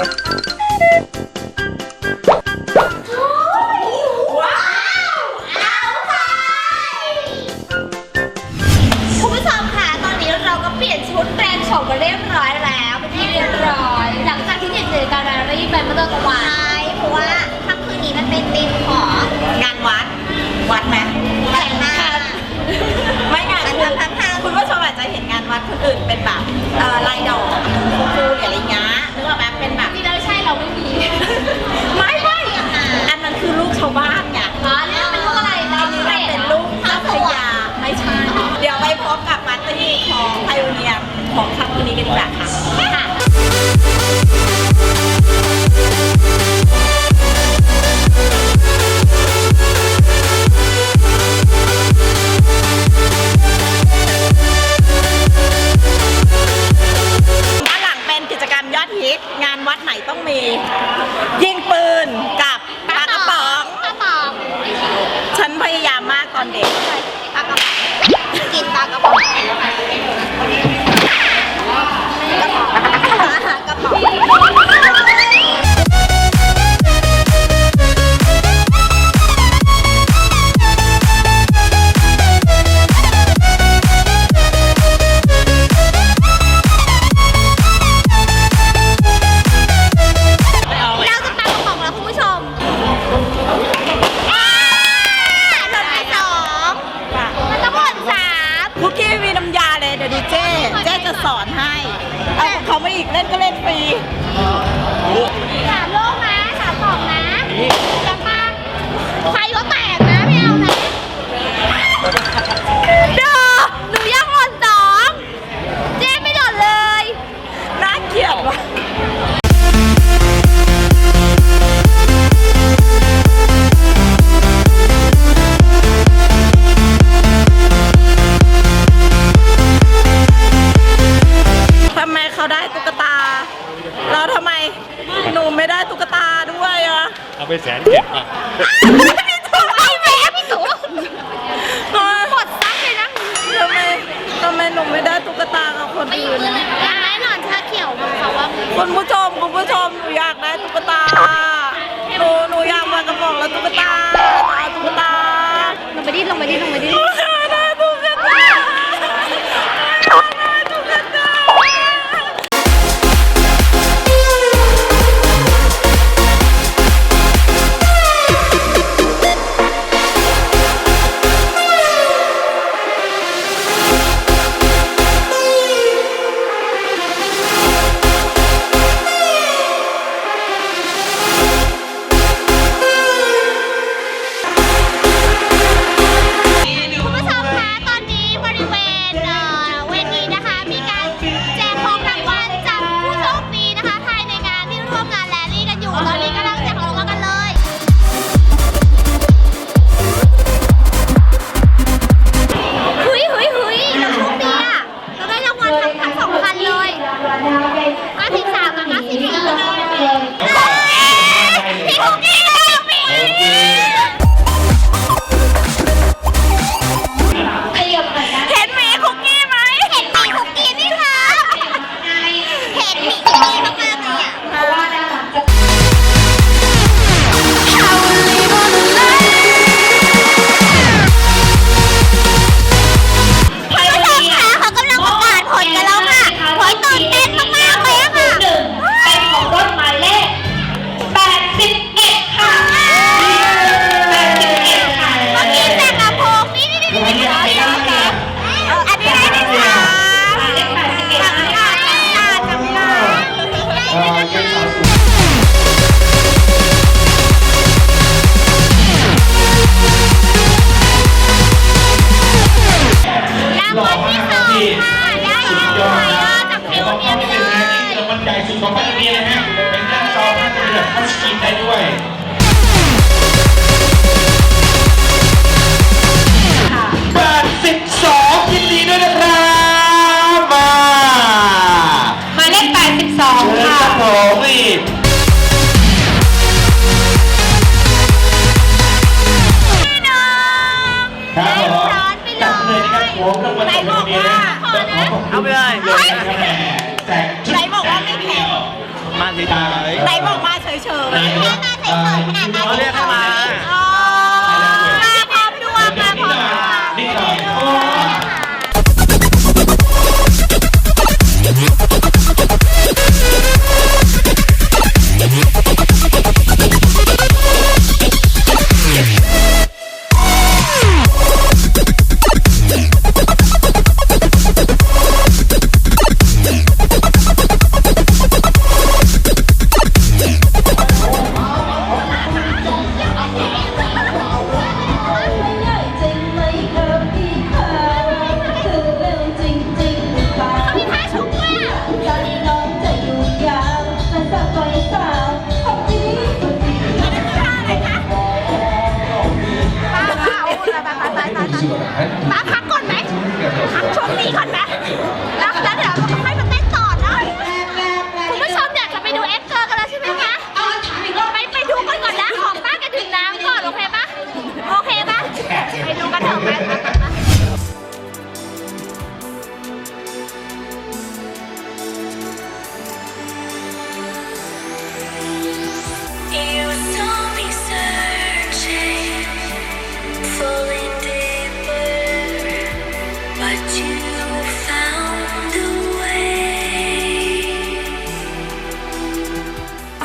คุณผู้ชมคะตอนนี้เราก็เปลี่ยนชุดแปลงโฉมเรียบร้อยแล้วเป็นที่เรียบร้อย หลังจากที่เหน็ดนื่ารแยี่ไปเมื่อตอนกลางวันเพราะว่าค่ำคืนนี้มันเป็นธีมของงานวัด วัดไหมแต่ไม่งานคุณผู้ชมอาจจะเห็นงานวัดคนอื่นเป็นแบบลายดอกฟูๆหรืออะไรเงี้ย วัดไหนต้องมี ยิ่ง เก็บอะเอาไพี่ถูกหมดซักเลยนะทำไมทำไมหนูไม่ได้ตุ๊กตากับคนอื่นอยากให้หลอนชาเขียวมาค่ะว่าคุณผู้ชมคุณผู้ชมหนูอยากได้ตุ๊กตาหนูหนูอยากมากระบอกแล้วตุ๊กตา อกว่า เอาไปเลยไหนบอกว่าไม่แข็งมาเฉยไหนบอกมาเฉยๆแค่มาเฉยๆขนาดมาเรียกให้มาพร้อมดวงมาพร้อมนี่ก่อ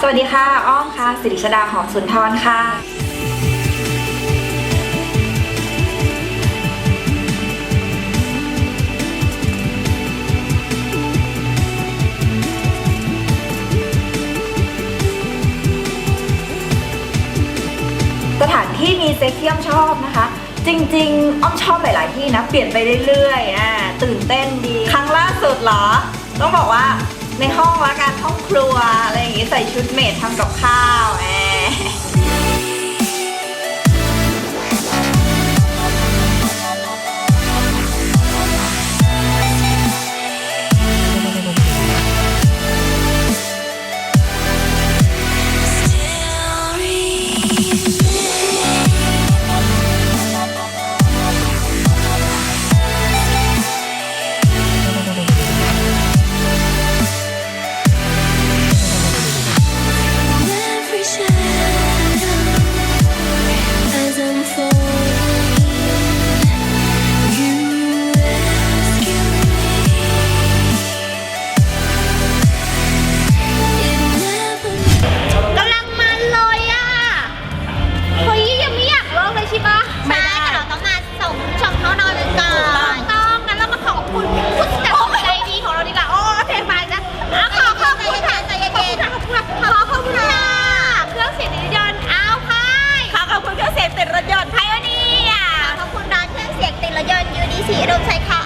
วัสดีค่ะ อ้อมค่ะ สิริชดาหอมสุนทรค่ะ สถานที่มีเซ็กที่อ้อมชอบนะคะ จริงๆ อ้อมชอบหลาย ๆ ที่นะ เปลี่ยนไปเรื่อยๆอ่าตื่นเต้นดี ครั้งล่าสุดเหรอ ต้องบอกว่า ในห้องละกันห้องครัวอะไรอย่างงี้ใส่ชุดเมดทำกับข้าวแอ สีดมชัค่ะ